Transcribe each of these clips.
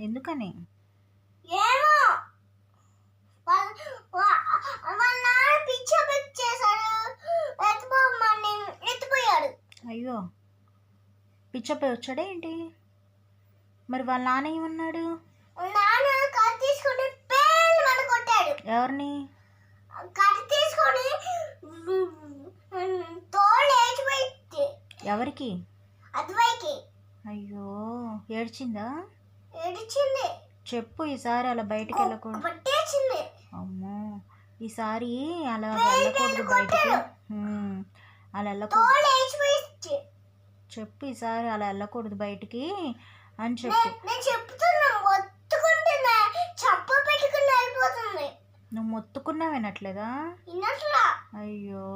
ఎందుకని? అయ్యో! పిచ్చపోయి వచ్చాడా ఏంటి? మరి వాళ్ళ నాన్న ఏమన్నాడు? ఎవరిని? ఎవరికి? అయ్యో! ఏడ్చిందా? ఏడిచింది. చెప్పు ఈసారి అలా బయటికి వెళ్ళకూడదు. పట్టేసింది. అమ్మో ఈసారి అలా వెళ్ళకూడదు బయటికి. అలా వెళ్ళకూడదు. తోలు వేసిపోయింది చెప్పు ఈసారి అలా వెళ్ళకూడదు బయటికి అని చెప్పు. నేను చెప్తున్నా మొత్తుకుంటున్నా చప్ప పెట్టుకుని వెళ్ళిపోతుంది నువ్వు మొత్తుకున్నా వినట్లేదా అయ్యో.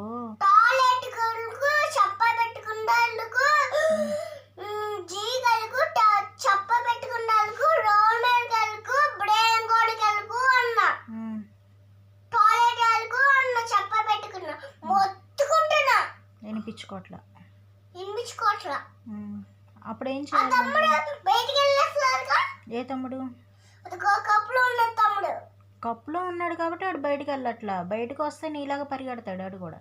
వినిపించుకోవట్లా వినిపించుకోవట్లా. అప్పుడేం ఆ చేయాలి ఏ తమ్ముడు? కప్పులో ఉన్న తమ్ముడు. కప్పులో ఉన్నాడు కాబట్టి ఆడు బయటికి వెళ్ళట్లా. బయటకు వస్తే నీలాగా పరిగెడతాడు ఆడు కూడా.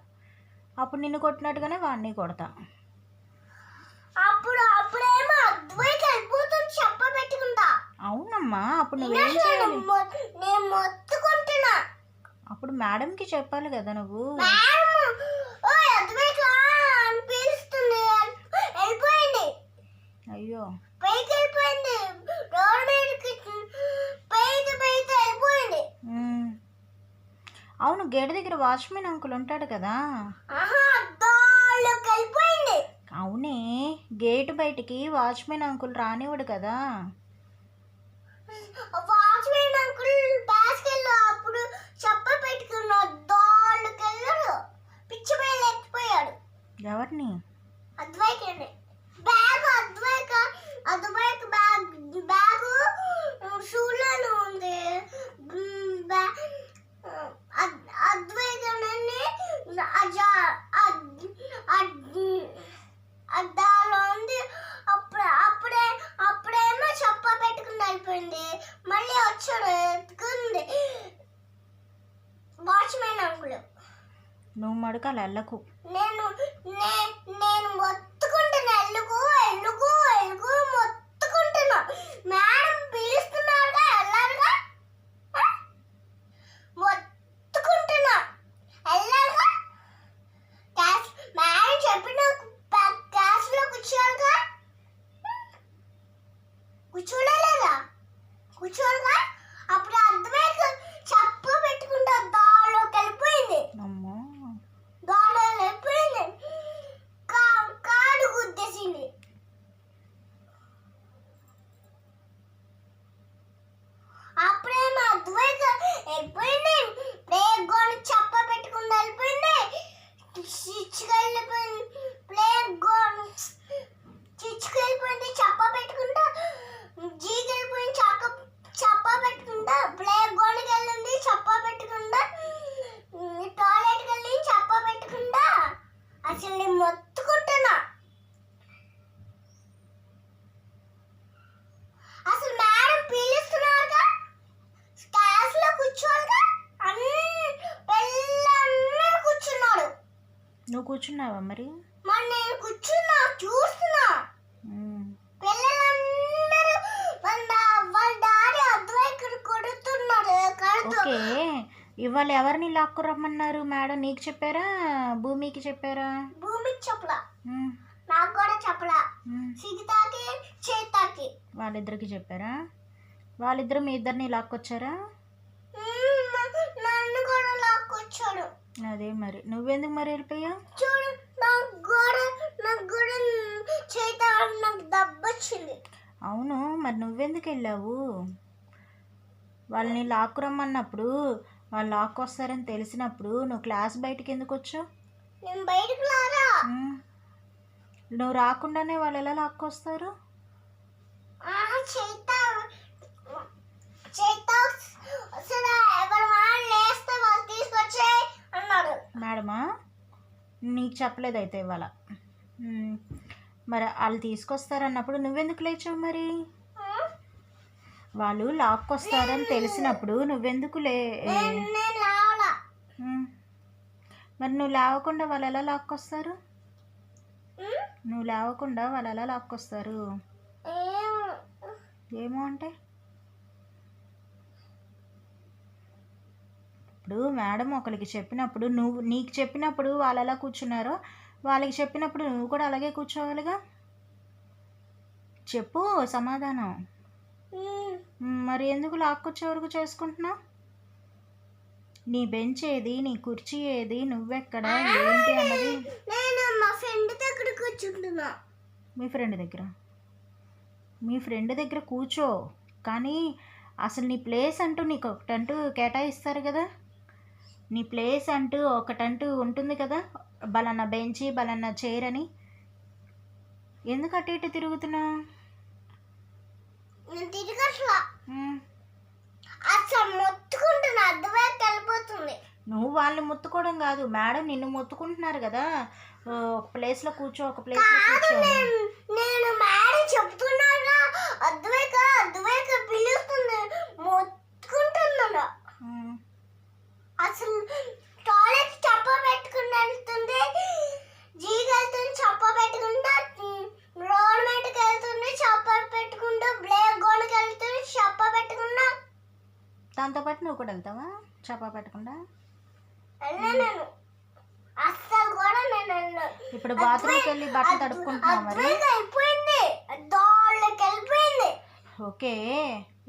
అప్పుడు నిన్ను కొట్టినట్టుగానే వాడిని కొడతా. అప్పుడు అప్పుడేమో అద్వైకి వెళ్ళిపోతుంది చెప్ప పెట్టుకుంటా అవునమ్మా అప్పుడు నువ్వేం చేయాలి? నేను మొత్తుకుంటున్నా. అప్పుడు మేడంకి చెప్పాలి కదా నువ్వు. మేడం ఓ అద్వైక! గేట్ దగ్గర వాచ్మెన్ అంకుల్ ఉంటాడు కదా. అవునే గేట్ బయటికి వాచ్మెన్ అంకుల్ రానివ్వడు కదా. వాచ్మెన్ అంకుల్ బాస్కెట్ అప్పుడు చెప్ప పెట్టుకున్న పిచ్చి ఎత్తిపోయాడు. ఎవరిని? అద్వైకండి bag Advaika Advaika bag bag షూలోనే ఉంది. అద్- అద్వైకనండి అజా అద్- అద్- అద్దాలో ఉంది. అప్పుడు అప్పుడే అప్పుడేమో చెప్ప పెట్టుకుని అయిపోయింది. మళ్ళీ వచ్చాడు ఎత్తుకుంది. Watchman uncle. నువ్వు మడుక వెళ్ళకు. నేను నే- నేను మొత్తుకుంటున్నా ఎల్లుకు ఎల్లుకు ఎల్లుకు మొత్తుకుంటున్నా మేడం పిలుస్తున్నారుగా వెళ్ళారుగా ఆ? మొత్తుకుంటున్నా వెళ్ళారుగా క్లాస్ మేడం చెప్పిన ప- క్లాస్లో కూర్చోరుగా కూర్చోలేదా కూర్చోరుగా అప్పుడు అర్థమయ్య చెప్ప పెట్టుకుంటా దాలోకి వెళ్ళిపోయింది అమ్మో గాలి వెళ్ళిపోయింది కా- కాడు గుద్దేసింది అప్పుడేమో అద్వైత వెళ్ళిపోయింది ప్లేగ్ గోడ చెప్ప పెట్టుకుని వెళ్ళిపోయింది చిచ్చుకు వెళ్ళిపోయింది ప్లేగ్ గోడ చిచ్చుకు వెళ్ళిపోయింది చెప్ప పెట్టుకుంటా జీకి వెళ్ళిపోయింది చక్క చెప్ప పెట్టుకుంటా ప్లేగ్ గోడకి వెళ్ళింది చెప్ప పెట్టుకుంటా టాయిలెట్కి వెళ్ళి చెప్ప పెట్టుకుంటా అసలు నేను మొత్తుకుంటున్నా అసలు మేడం పీలుస్తున్నారుగా క్లాస్లో కూర్చోరుగా అన్ని పిల్లలందరూ కూర్చున్నాడు నువ్వు కూర్చున్నావా మరి? నేను కూర్చున్నా చూస్తున్నా. పిల్లలందరూ వాళ్ళ డాడీ అద్వైకుడు కొడుతున్నాడు కడుతూ. ఓకే. ఇవాళ ఎవరిని లాక్కురమ్మన్నారు మేడం? నీకు చెప్పారా? భూమికి చెప్పారా? భూమికి చెప్పలా. నాకు కూడా చెప్పలా. సిగితాకి చేతాకి. వాళ్ళిద్దరికి చెప్పారా? వాళ్ళిద్దరు మీ ఇద్దరిని లాక్కొచ్చారా మ్మ్, నన్ను కూడా లాక్కొచ్చాడు అదే మరి. నువ్వెందుకు మరి వెళ్ళిపోయావు? చూడు నాకు గోడ నాకు గోడ చేత నాకు దెబ్బ వచ్చింది అవును మరి నువ్వెందుకు వెళ్ళావు? వాళ్ళని లాక్కురమ్మన్నప్పుడు వాళ్ళు లాక్కొస్తారని తెలిసినప్పుడు నువ్వు క్లాస్ బయటికి ఎందుకు వచ్చావు? నేను బయటకు రారా. నువ్వు రాకుండానే వాళ్ళు ఎలా లాక్కొస్తారు? చేత నీకు చెప్పలేదు అయితే ఇవాళ. మరి వాళ్ళు తీసుకొస్తారన్నప్పుడు నువ్వెందుకు లేచావు మరి. వాళ్ళు లాక్కొస్తారని తెలిసినప్పుడు నువ్వెందుకు లే. మరి నువ్వు లేవకుండా వాళ్ళు ఎలా లాక్కొస్తారు? నువ్వు లేవకుండా వాళ్ళు ఎలా లాక్కొస్తారు. ఏమో అంటే ఇప్పుడు మేడం ఒకరికి చెప్పినప్పుడు నువ్వు నీకు చెప్పినప్పుడు వాళ్ళు ఎలా కూర్చున్నారో వాళ్ళకి చెప్పినప్పుడు నువ్వు కూడా అలాగే కూర్చోవాలిగా? చెప్పు సమాధానం. మరి ఎందుకు లాక్కొచ్చే వరకు చేసుకుంటున్నావు? నీ బెంచ్ ఏది నీ కుర్చీ ఏది నువ్వెక్కడ ఏంటి అన్నది? నేను మా ఫ్రెండ్ దగ్గర కూర్చుంటున్నా. మీ ఫ్రెండ్ దగ్గర? మీ ఫ్రెండ్ దగ్గర కూర్చో. కానీ అసలు నీ ప్లేస్ అంటూ నీకు ఒకటంటూ కేటాయిస్తారు కదా? నీ ప్లేస్ అంటూ ఒకటంటూ ఉంటుంది కదా. బలన్న బెంచి బలన్న చైర్ అని ఎందుకు అటు ఇటు తిరుగుతున్నావు? నువ్వు వాళ్ళని ముత్తుకోవడం కాదు మేడం నిన్ను మొత్తుకుంటున్నారు కదా. ఒక ప్లేస్లో కూర్చో ఒక ప్లేస్లో కూర్చో అని. నేను- నేను మేడం చెప్తున్నాగా అద్వైక అద్వైక పిలుస్తుంది మొత్తుకుంటున్నాను మ్, అసలు టాయిలెట్ చప్ప పెట్టుకుని వెళ్తుంది జీకి వెళ్తుంది చప్ప పెట్టుకుంటా రోడ్ మీదకి వెళ్తుంది చప్ప పెట్టుకుంటూ బ్లేక్ గోడకి వెళ్తుంది చప్ప పెట్టుకున్నా దాంతోపాటు నువ్వు కూడా వెళ్తావా? చపా పెట్టకుండా? ఇప్పుడు బాత్రూమ్కి వెళ్ళి బట్టలు తడుపుకుంటున్నావు మరి? ఓకే.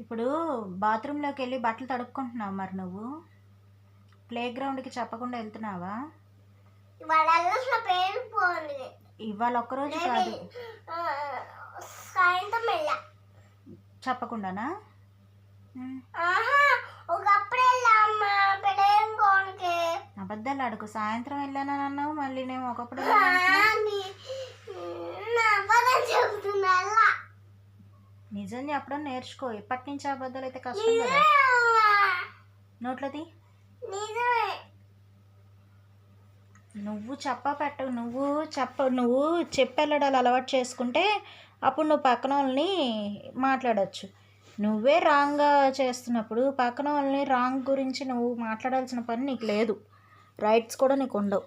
ఇప్పుడు బాత్రూంలోకి వెళ్ళి బట్టలు తడుపుకుంటున్నావు మరి నువ్వు? ప్లే గ్రౌండ్కి చెప్పకుండా వెళ్తున్నావా? ఇవాళ ఒక్కరోజు కాదు. చెప్పకుండానా? అబద్ధాలు అడుగు సాయంత్రం వెళ్ళానని అన్నావు మళ్ళీ నేను ఒకప్పుడు. నిజం చెప్పడం నేర్చుకో. ఇప్పటి నుంచి అబద్ధాలు అయితే కష్టం కదా. నోట్లది నువ్వు చెప్ప పెట్ట నువ్వు చెప్ప నువ్వు చెప్పెళ్ళడాలు అలవాటు చేసుకుంటే అప్పుడు నువ్వు పక్కన వాళ్ళని మాట్లాడచ్చు. నువ్వే రాంగ్గా చేస్తున్నప్పుడు పక్కన వాళ్ళని రాంగ్ గురించి నువ్వు మాట్లాడాల్సిన పని నీకు లేదు. రైట్స్ కూడా నీకు ఉండవు